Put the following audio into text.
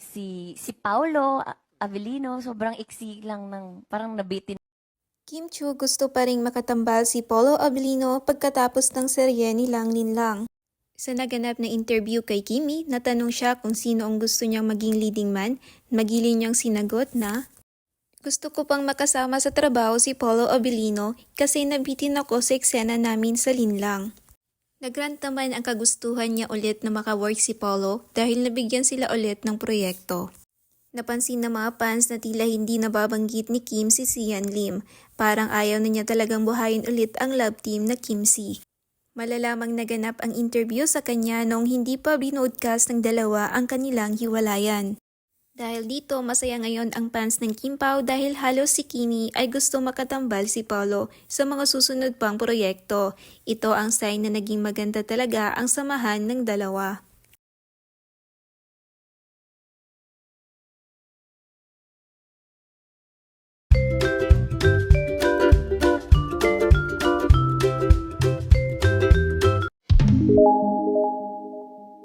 si si Paolo Avellino, sobrang iksi lang ng parang nabitin Kim Chu gusto pa ring makatambal si Polo Abilino pagkatapos ng serye ni Lang Lin Lang. Sa naganap na interview kay Kimi, natanong siya kung sino ang gusto niyang maging leading man. Magilin niyang sinagot na, Gusto ko pang makasama sa trabaho si Polo Abilino kasi nabitin ako sa eksena namin sa Linlang. Nagrant naman ang kagustuhan niya ulit na makawork si Polo dahil nabigyan sila ulit ng proyekto. Napansin ng mga fans na tila hindi nababanggit ni Kim si Sian Lim. Parang ayaw na niya talagang buhayin ulit ang love team na Kim Si. Malalamang naganap ang interview sa kanya noong hindi pa binoadcast ng dalawa ang kanilang hiwalayan. Dahil dito, masaya ngayon ang fans ng Kim Pao dahil halos si Kimi ay gusto makatambal si Paulo sa mga susunod pang proyekto. Ito ang sign na naging maganda talaga ang samahan ng dalawa.